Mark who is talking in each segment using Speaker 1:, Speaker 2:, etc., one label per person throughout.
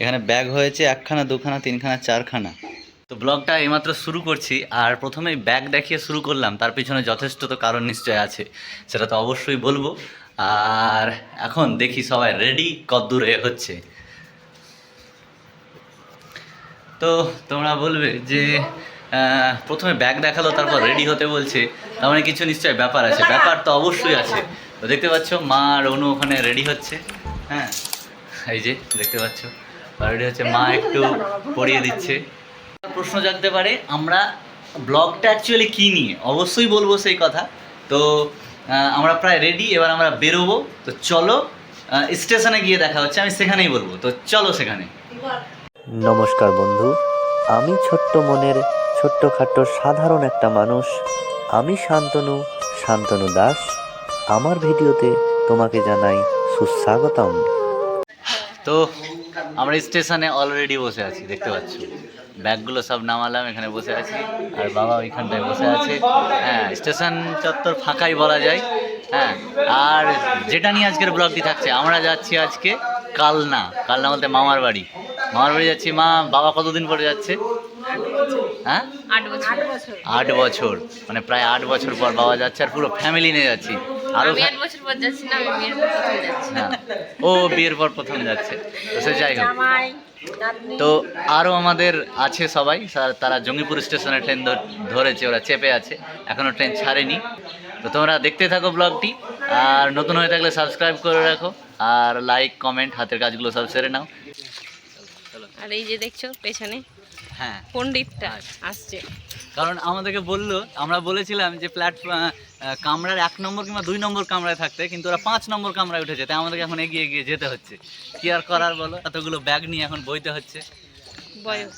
Speaker 1: এখানে ব্যাগ হয়েছে একখানা, দুখানা, তিনখানা, চারখানা। তো ব্লগটা এইমাত্র শুরু করছি, আর প্রথমেই ব্যাগ দেখিয়ে শুরু করলাম, তার পিছনে যথেষ্ট তো কারণ নিশ্চয় আছে, সেটা তো অবশ্যই বলব। আর এখন দেখি সবাই রেডি কদ্দূরে হচ্ছে। তো তোমরা বলবে যে প্রথমে ব্যাগ দেখাল, তারপর রেডি হতে বলছে, তার মানে কিছু নিশ্চয় ব্যাপার আছে, ব্যাপার তো অবশ্যই আছে। তো দেখতে পাচ্ছ, মা আর অনু ওখানে রেডি হচ্ছে হ্যাঁ এই যে, দেখতে পাচ্ছ। রেডি হচ্ছে মা একটু পড়িয়ে দিচ্ছে। প্রশ্ন জানতে পারে আমরা ব্লগটা অ্যাকচুয়ালি কী নিয়ে? অবশ্যই বলব সেই কথা। তো আমরা প্রায় রেডি এবার আমরা বেরোবো। তো চলো স্টেশনে গিয়ে দেখা হচ্ছে আমি সেখানেই বলব। তো চলো সেখানে।
Speaker 2: নমস্কার বন্ধু আমি ছোট্ট মনের ছোট্টখাট্ট সাধারণ একটা মানুষ। আমি শান্তনু শান্তনু দাস। আমার ভিডিওতে তোমাকে জানাই সুস্বাগতম।
Speaker 1: তো আমরা স্টেশনে অলরেডি বসে আছি দেখতে পাচ্ছ। ব্যাগগুলো সব নামালাম এখানে বসে আছি। আর বাবা ওইখানটায় বসে আছে। হ্যাঁ স্টেশন চত্বর ফাঁকাই বলা যায়। হ্যাঁ আর যেটা নিয়ে আজকের ব্লগটি থাকছে আমরা যাচ্ছি আজকে কালনা। কালনা বলতে মামার বাড়ি। মামার বাড়ি যাচ্ছি মা বাবা কতদিন পরে যাচ্ছে? হ্যাঁ?
Speaker 3: আট বছর।
Speaker 1: আট বছর। মানে প্রায় আট বছর পর বাবা যাচ্ছে আর পুরো ফ্যামিলি নিয়ে যাচ্ছি। আরও
Speaker 3: বছর পর যাচ্ছি না আমি বিয়ের পর প্রথম যাচ্ছি।
Speaker 1: হ্যাঁ। ও বিয়ের পর প্রথম যাচ্ছে। তো সে যাই হোক। তো আরও আমাদের আছে সবাই। তারা জঙ্গিপুর স্টেশনে ট্রেন ধরেছে ওরা চেপে আছে। এখনও ট্রেন ছাড়েনি। তো তোমরা দেখতে থাকো ব্লগটি। আর নতুন হয়ে থাকলে সাবস্ক্রাইব করে রাখো। আর লাইক কমেন্ট হাতের কাজগুলো সব সেরে নাও।
Speaker 3: আর এই যে দেখছ পেছনে।
Speaker 1: হ্যাঁ।
Speaker 3: পণ্ডিতটা আসছে।
Speaker 1: কারণ আমাদেরকে বলল আমরা বলেছিলাম যে প্ল্যাটফর্ম কামরার এক নম্বর কিংবা দুই নম্বর কামরায় থাকতে কিন্তু ওরা পাঁচ নম্বর কামরায় উঠেছে তাই আমাদেরকে এখন এগিয়ে এগিয়ে যেতে হচ্ছে। কি আর করার বলো? এতগুলো ব্যাগ নিয়ে এখন বইতে হচ্ছে।
Speaker 3: বয়স।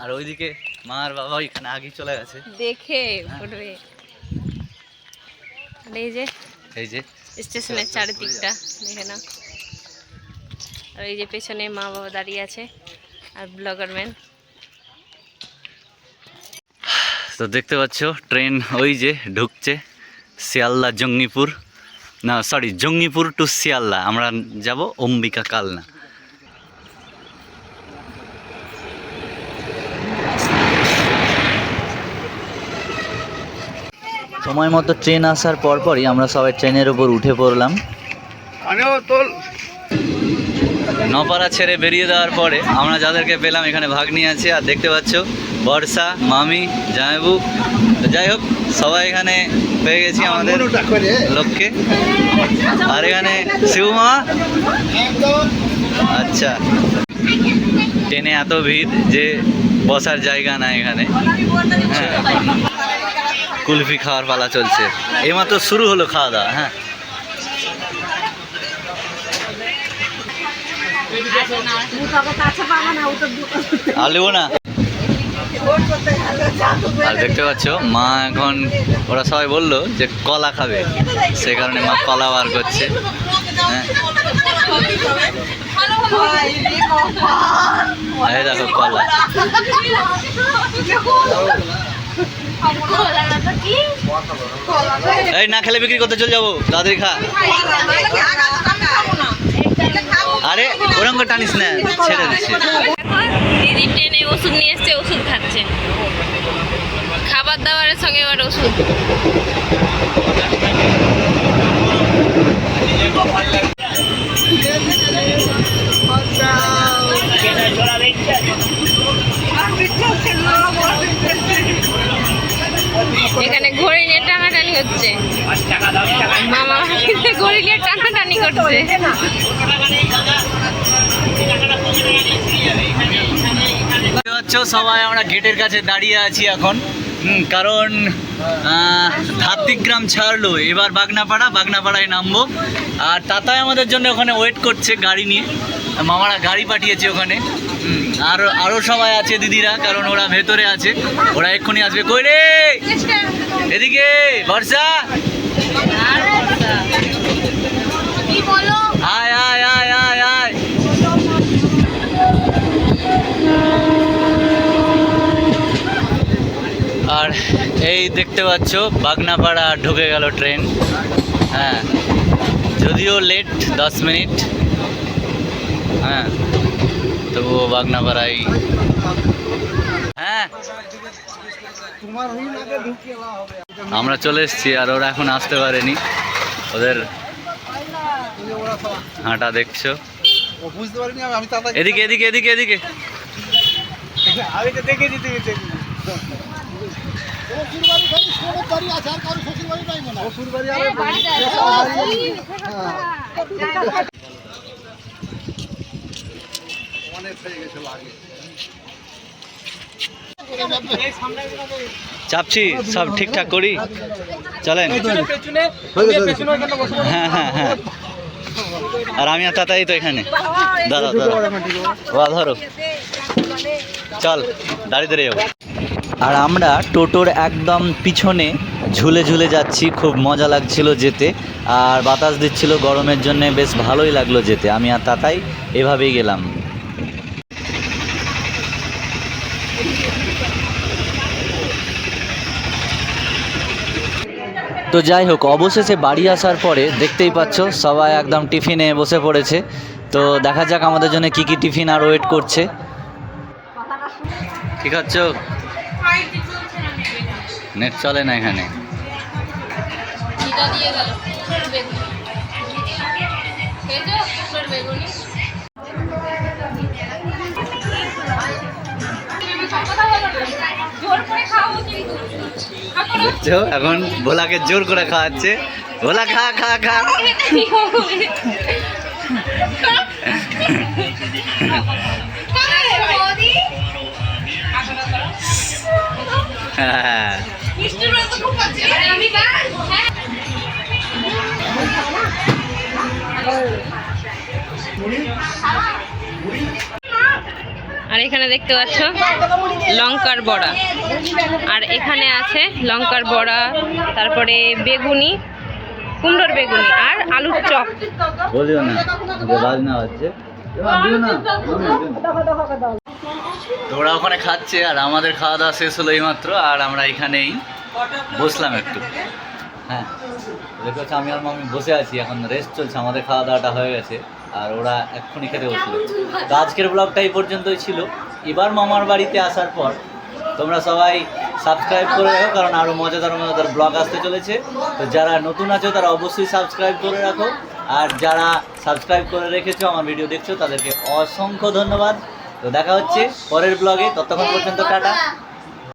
Speaker 1: আর ওইদিকে মা আর বাবা ওইখানে আগে চলে গেছে।
Speaker 3: দেখে পড়বে আর এই যে
Speaker 1: এই যে
Speaker 3: স্টেশনের চারিদিকটা দেখে না আর এই যে পেছনে মা বাবা দাঁড়িয়ে আছে। আর ব্লগার ম্যান।
Speaker 1: তো দেখতে পাচ্ছ ট্রেন ওই যে ঢুকছে শিয়ালদা জঙ্গিপুর। না সরি জঙ্গিপুর টু শিয়ালদা। আমরা যাব অম্বিকা কালনা। সময় মতো ট্রেন আসার পরপরই আমরা সবাই ট্রেনের উপর উঠে পড়লাম। নপাড়া ছেড়ে বেরিয়ে দেওয়ার পরে আমরা যাদেরকে পেলাম এখানে ভাগ নিয়ে আছে আর দেখতে পাচ্ছ বর্ষা মামি জামাইবু। যাই হোক সবাই এখানে পেয়ে গেছি আমাদের লোককে আর এখানে শিবমা। আচ্ছা। ট্রেনে এত ভিড় যে বসার জায়গা না এখানে। হ্যাঁ। কুলফি খাওয়ার পালা চলছে। এইমাত্র শুরু হলো খাওয়া দাওয়া হ্যাঁ। নেব না? আর দেখতে পাচ্ছ, মা এখন, ওরা সবাই বলল যে কলা খাবে। সেই কারণে মা কলা বার করছে। হ্যাঁ। দেখো কলা। এই না খেলে বিক্রি করতে চলে যাব। তাড়াতাড়ি খা। আরে ওরঙ্গ টানিস না, ছেড়ে দিচ্ছে।
Speaker 3: দিদি ট্রেনে ওষুধ নিয়ে এসছে, ওষুধ খাচ্ছে। খাবার দাবারের সঙ্গে এবার ওষুধ। এখানে ঘড়ি নিয়ে টানাটানি হচ্ছে। মামা ঘড়ি নিয়ে টানাটানি করছে।
Speaker 1: সবাই আমরা গেটের কাছে দাঁড়িয়ে আছি এখন। কারণ ধাত্রিগ্রাম ছাড়লো। এবার বাগনাপাড়া, বাগনাপাড়ায় নামবো। আর তাতাই আমাদের জন্য ওখানে ওয়েট করছে গাড়ি নিয়ে। মামারা গাড়ি পাঠিয়েছে ওখানে। আর আরও সবাই আছে দিদিরা, কারণ ওরা ভেতরে আছে। ওরা এক্ষুনি আসবে। কই রে? এদিকে, বর্ষা? আয় আয় আয় আয় আয়। আর এই দেখতে পাচ্ছ, বাগনাপাড়া ঢুকে গেল ট্রেন। হ্যাঁ। যদিও লেট দশ মিনিট। হ্যাঁ। তবুও বাগনাপাড়াই হ্যাঁ। আমরা চলে এসেছি আর ওরা এখন আসতে পারেনি। ওদের হাঁটা দেখছ।
Speaker 4: বুঝতে পারিনি আমি আমি তাতা
Speaker 1: এদিকে এদিকে এদিকে এদিকে
Speaker 4: আমি তো দেখে দিতে গেছি অনেক
Speaker 1: চাপছি, সব ঠিকঠাক করি। চলেন। হ্যাঁ হ্যাঁ হ্যাঁ। আর আমি আর তাতাই তো এখানে। দাদা দাদা ধরো। চল, দাঁড়িয়ে দাঁড়িয়ে যাব। আর আমরা টোটোর একদম পিছনে ঝুলে ঝুলে যাচ্ছি। খুব মজা লাগছিল যেতে। আর বাতাস দিচ্ছিল গরমের জন্য। বেশ ভালোই লাগল যেতে। আমি আর তাতাই এভাবেই গেলাম। তো যাই হোক, অবশেষে বাড়ি আসার পরে দেখতেই পাচ্ছ, সবাই একদম টিফিনে বসে পড়েছে। তো দেখা যাক আমাদের জন্য কি কি টিফিন আর ওয়েট করছে। ঠিক আছে নেট চলে না এখানে।
Speaker 3: জোর করে খাওয়াবো কিন্তু।
Speaker 1: দেখছ? এখন ভোলাকে জোর করে খাওয়াচ্ছে। ভোলা খা খা খা। হ্যাঁ।
Speaker 3: আর এখানে দেখতে পাচ্ছ লঙ্কার বড়া। আর এখানে আছে লঙ্কার বড়া, তারপরে বেগুনি, কুমড়োর বেগুনি আর আলুর চপ।
Speaker 1: বলিও না বাজনা হচ্ছে। তো ওরা ওখানে খাচ্ছে আর আমাদের খাওয়া দাওয়া শেষ হলো এইমাত্র, আর আমরা এখানেই বসলাম একটু। হ্যাঁ দেখতে আমি আর মামি বসে আছি, এখন রেস্ট চলছে, আমাদের খাওয়া দাওয়াটা হয়ে গেছে। আর ওরা এক্ষুনি খেতে বসল। তো আজকের ব্লগটা এই পর্যন্তই ছিল। এবার মামার বাড়িতে আসার পর তোমরা সবাই সাবস্ক্রাইব করে রাখো কারণ আরও মজাদার মজাদার ব্লগ আসতে চলেছে। তো যারা নতুন আছো তারা অবশ্যই সাবস্ক্রাইব করে রাখো। আর যারা সাবস্ক্রাইব করে রেখেছো আমার ভিডিও দেখছ তাদেরকে অসংখ্য ধন্যবাদ। তো দেখা হচ্ছে পরের ব্লগে ততক্ষণ পর্যন্ত টাটা।